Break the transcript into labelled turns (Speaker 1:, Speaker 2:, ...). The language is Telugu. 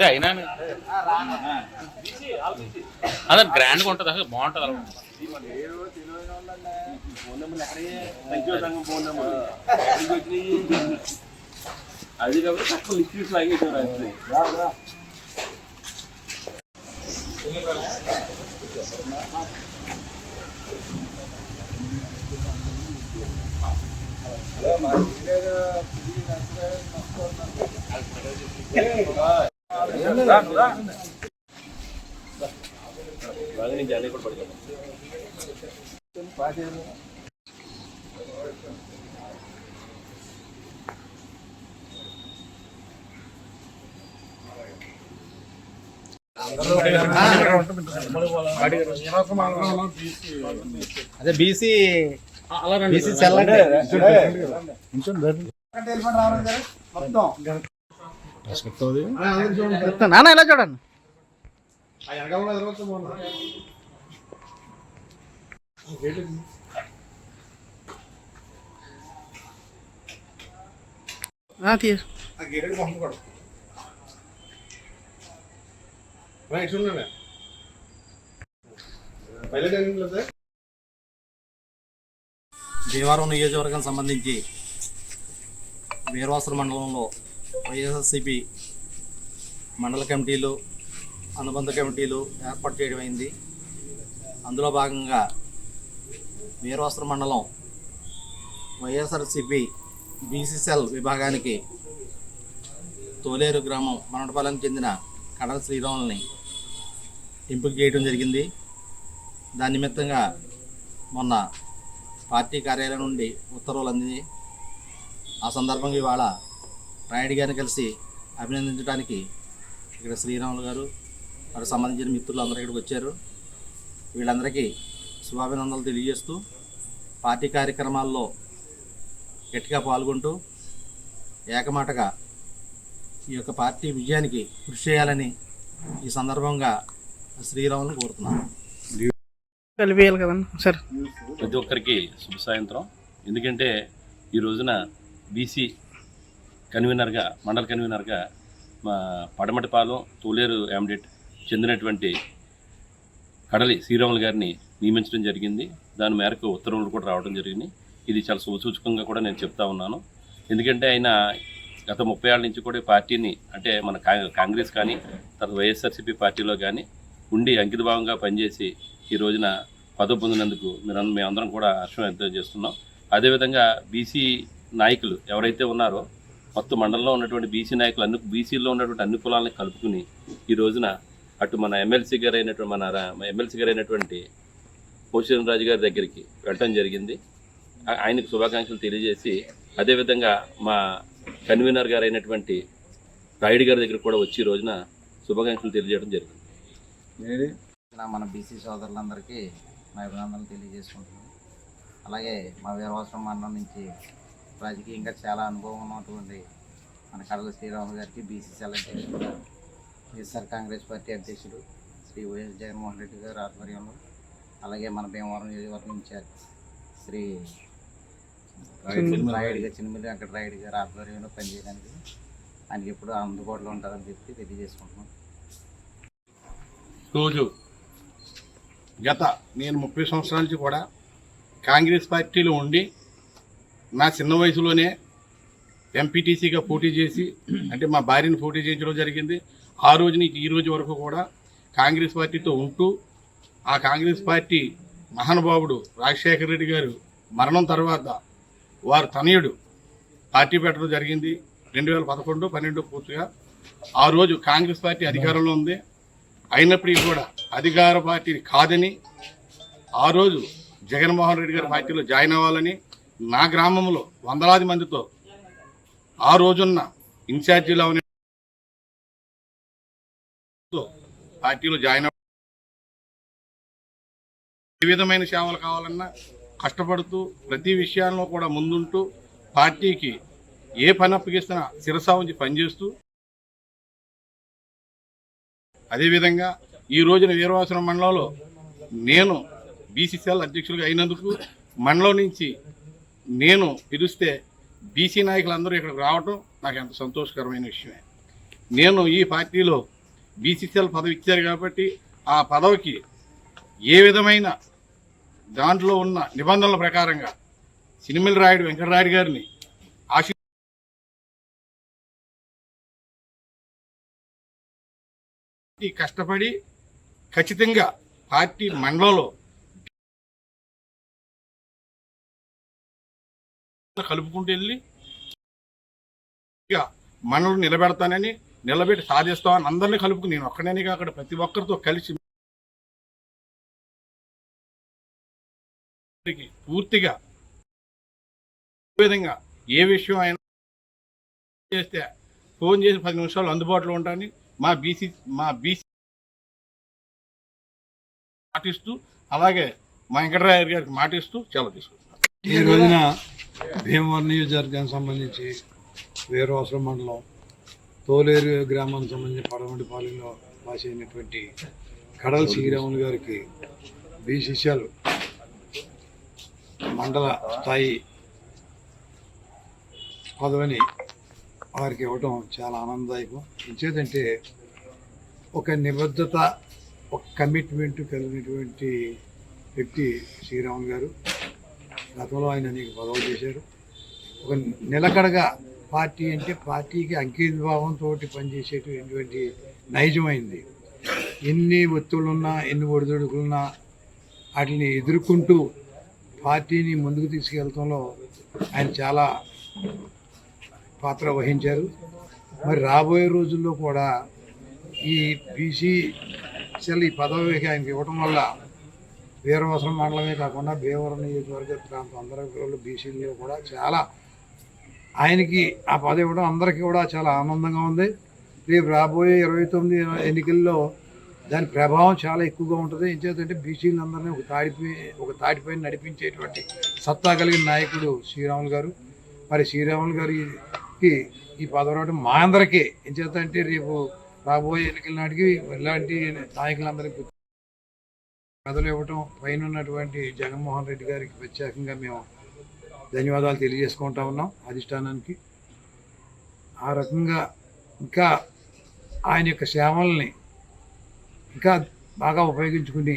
Speaker 1: అదే అయినా అదే గ్రాండ్గా ఉంటుంది అసలు బాగుంటుంది అలా.
Speaker 2: అది కాబట్టి తక్కువ లిక్విడ్స్ లాగేసారు అది హలో మా జాయిన్ కూడా
Speaker 3: అదే బీసీ బీసీ సెల్ అంటే నాన్న ఇలా చూడండి?
Speaker 4: భీమవరం నియోజకవర్గం సంబంధించి వీరవాసర మండలంలో వైఎస్ఆర్సిపి మండల కమిటీలు అనుబంధ కమిటీలు ఏర్పాటు చేయడం అయింది. అందులో భాగంగా వీరవస్త్ర మండలం వైఎస్ఆర్సిపి బీసీసెల్ విభాగానికి తోలేరు గ్రామం మనటపాలెం చెందిన కడల శ్రీరాములని ఎంపిక చేయడం జరిగింది. దాని నిమిత్తంగా మొన్న పార్టీ కార్యాలయం నుండి ఉత్తర్వులు అందింది. ఆ సందర్భంగా ఇవాళ రాయుడు గారిని కలిసి అభినందించడానికి ఇక్కడ శ్రీరాములు గారు వారికి సంబంధించిన మిత్రులు అందరూ ఇక్కడికి వచ్చారు. వీళ్ళందరికీ శుభాభినందనలు తెలియజేస్తూ పార్టీ కార్యక్రమాల్లో గట్టిగా పాల్గొంటూ ఏకమాటగా ఈ యొక్క పార్టీ విజయానికి కృషి చేయాలని ఈ సందర్భంగా శ్రీరాములను కోరుతున్నాను.
Speaker 3: కలిపేయాలి కదండి సరే.
Speaker 1: ప్రతి ఒక్కరికి శుభ సాయంత్రం. ఎందుకంటే ఈ రోజున బీసీ కన్వీనర్గా మండల కన్వీనర్గా మా పడమటిపాలెం తోలేరు యామ్డెట్ చెందినటువంటి కడలి శ్రీరాములు గారిని నియమించడం జరిగింది. దాని మేరకు ఉత్తర్వులు కూడా రావడం జరిగింది. ఇది చాలా శుభసూచకంగా కూడా నేను చెప్తా ఉన్నాను. ఎందుకంటే ఆయన గత ముప్పై ఏళ్ళ నుంచి కూడా పార్టీని అంటే మన కా- కాంగ్రెస్ కానీ తర్వాత వైఎస్ఆర్సీపీ పార్టీలో కానీ ఉండి అంకితభావంగా పనిచేసి ఈ రోజున పదవి పొందినందుకు మీరు మేమందరం కూడా హర్షం వ్యక్తం చేస్తున్నాం. అదేవిధంగా బీసీ నాయకులు ఎవరైతే ఉన్నారో మొత్తం మండలంలో ఉన్నటువంటి బీసీ నాయకులు అన్ని బీసీలో ఉన్నటువంటి అన్ని కులాలను కలుపుకుని ఈ రోజున అటు మన ఎమ్మెల్సీ గారు అయినటువంటి మన ఎమ్మెల్సీ గారు అయినటువంటి పోషణ రాజు గారి దగ్గరికి వెళ్ళటం జరిగింది. ఆయనకు శుభాకాంక్షలు తెలియజేసి అదేవిధంగా మా కన్వీనర్ గారు అయినటువంటి రాయుడు గారి దగ్గర కూడా వచ్చి ఈ రోజున శుభాకాంక్షలు తెలియజేయడం జరిగింది.
Speaker 4: మన బీసీ సోదరులందరికీ మా అభినందనలు తెలియజేసుకుంటున్నాను. అలాగే మా వీరవాసరం మండలం నుంచి రాజకీయంగా చాలా అనుభవం ఉన్నటువంటి మన కడల శ్రీరాములు గారికి బీసీసీఎల్ అధ్యక్షుడు వైఎస్ఆర్ కాంగ్రెస్ పార్టీ అధ్యక్షుడు శ్రీ వైఎస్ జగన్మోహన్ రెడ్డి గారి ఆధ్వర్యంలో అలాగే మన భీమవరం నియోజకవర్గం ఇన్ఛార్జ్ శ్రీ రాయుడు గారు చిన్నమిల్లి వెంకట రాయుడు గారి ఆధ్వర్యంలో పనిచేయడానికి ఆయనకి ఎప్పుడు అందుబాటులో ఉంటారని చెప్పి తెలియజేసుకుంటున్నాం.
Speaker 5: రోజు గత నేను ముప్పై సంవత్సరాల నుంచి కూడా కాంగ్రెస్ పార్టీలో ఉండి నా చిన్న వయసులోనే ఎంపీటీసీగా పోటీ చేసి అంటే మా భార్యను పోటీ చేయించడం జరిగింది. ఆ రోజు నుంచి ఈ రోజు వరకు కూడా కాంగ్రెస్ పార్టీతో ఉంటూ ఆ కాంగ్రెస్ పార్టీ మహానుభావుడు రాజశేఖర రెడ్డి గారు మరణం తర్వాత వారు తనయుడు పార్టీ పెట్టడం జరిగింది. రెండు వేల పదకొండు పన్నెండు పూర్తిగా. ఆ రోజు కాంగ్రెస్ పార్టీ అధికారంలో ఉంది. అయినప్పటికీ కూడా అధికార పార్టీని కాదని ఆ రోజు జగన్మోహన్ రెడ్డి గారి పార్టీలో జాయిన్ అవ్వాలని నా గ్రామంలో వందలాది మందితో ఆ రోజున్న ఇన్ఛార్జీలో ఉన్న పార్టీలో జాయిన్ అవ్వ ఏ విధమైన సేవలు కావాలన్నా కష్టపడుతూ ప్రతి విషయాల్లో కూడా ముందుంటూ పార్టీకి ఏ పని అప్పగిస్తున్నా శిరసా ఉంచి పనిచేస్తూ అదేవిధంగా ఈ రోజున వీరవాసనం మండలంలో నేను బీసీసీఎల్ అధ్యక్షుడిగా అయినందుకు మండలం నుంచి నేను పిలిస్తే బీసీ నాయకులందరూ ఇక్కడికి రావటం నాకు ఎంత సంతోషకరమైన విషయమే. నేను ఈ పార్టీలో బీసీసీఎల్ పదవి ఇచ్చారు కాబట్టి ఆ పదవికి ఏ విధమైన దాంట్లో ఉన్న నిబంధనల ప్రకారంగా సినిమల రాయుడు వెంకటరాయుడు గారిని ఆశీ కష్టపడి ఖచ్చితంగా పార్టీ మండలంలో కలుపుకుంటూ వెళ్ళి ఇక మనల్ని నిలబెడతానని నిలబెట్టి సాధిస్తామని అందరినీ కలుపుకుని నేను ఒక్కడనే అక్కడ ప్రతి ఒక్కరితో కలిసి పూర్తిగా ఏ విధంగా ఏ విషయం అయినా చేస్తే ఫోన్ చేసి పది నిమిషాలు అందుబాటులో ఉంటాను మా బీసీ మా బీసీ మాటిస్తూ అలాగే మా వెంకటరాయ గారికి మాటిస్తూ చాలా తీసుకుంటున్నాను.
Speaker 6: ఈ రోజున భీమవరం నియోజకవర్గానికి సంబంధించి వీరవసరం మండలం తోలేరు గ్రామానికి సంబంధించి పడమటిపాలెంలో భాష అయినటువంటి కడల శ్రీరాములు గారికి బీసీసీఎల్ మండల స్థాయి పదవిని వారికి ఇవ్వటం చాలా ఆనందదాయకం. ఇచ్చేదంటే ఒక నిబద్ధత ఒక కమిట్మెంట్ కలిగినటువంటి వ్యక్తి శ్రీరాములు గారు. గతంలో ఆయన నీకు పదవులు చేశారు. ఒక నిలకడగా పార్టీ అంటే పార్టీకి అంకితభావంతో పనిచేసేటువంటి నైజమైంది? ఎన్ని ఒత్తులున్నా ఎన్ని ఒడిదొడుకులున్నా వాటిని ఎదుర్కొంటూ పార్టీని ముందుకు తీసుకెళ్తంలో ఆయన చాలా పాత్ర వహించారు. మరి రాబోయే రోజుల్లో కూడా ఈ బీసీ సెల్ ఈ పదవికి ఆయనకి ఇవ్వటం వల్ల వీరవసరం మండలమే కాకుండా భీమవరం నియోజకవర్గ ప్రాంతం. అందరూ బీసీలో కూడా చాలా ఆయనకి ఆ పదవి ఇవ్వడం అందరికీ కూడా చాలా ఆనందంగా ఉంది. రేపు రాబోయే ఇరవై తొమ్మిది ఎన్నికల్లో దాని ప్రభావం చాలా ఎక్కువగా ఉంటుంది. ఏం బీసీలందరినీ ఒక తాడిపై ఒక తాటిపై నడిపించేటువంటి సత్తా కలిగిన నాయకుడు శ్రీరాములు గారు. మరి శ్రీరాములు గారికి ఈ పదవి రావడం మా అందరికీ. ఏం రేపు రాబోయే ఎన్నికల నాటికి ఇలాంటి నాయకులందరికీ కథలు ఇవ్వటం పైన ఉన్నటువంటి జగన్మోహన్ రెడ్డి గారికి ప్రత్యేకంగా మేము ధన్యవాదాలు తెలియజేసుకుంటా ఉన్నాం అధిష్టానానికి. ఆ రకంగా ఇంకా ఆయన యొక్క సేవల్ని ఇంకా బాగా ఉపయోగించుకుని